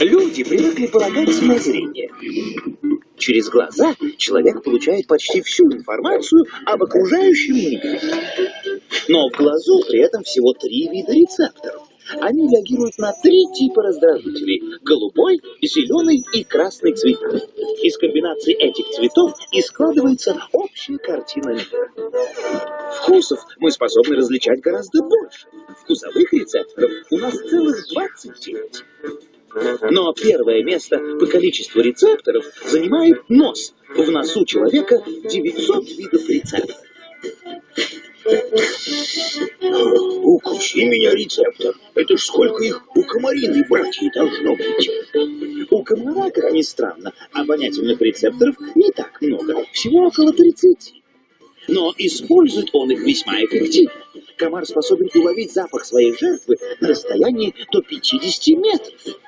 Люди привыкли полагаться на зрение. Через глаза человек получает почти всю информацию об окружающем мире. Но в глазу при этом всего три вида рецепторов. Они реагируют на три типа раздражителей – голубой, зеленый и красный цвета. Из комбинации этих цветов и складывается общая картина мира. Вкусов мы способны различать гораздо больше. Вкусовых рецепторов у нас целых 29. Но первое место по количеству рецепторов занимает нос. В носу человека 900 видов рецепторов. Укуси меня рецептор. Это ж сколько их у комариной братьев должно быть. У комара, как ни странно, обонятельных рецепторов не так много, всего около 30. Но использует он их весьма эффективно. Комар способен уловить запах своей жертвы на расстоянии до 50 метров.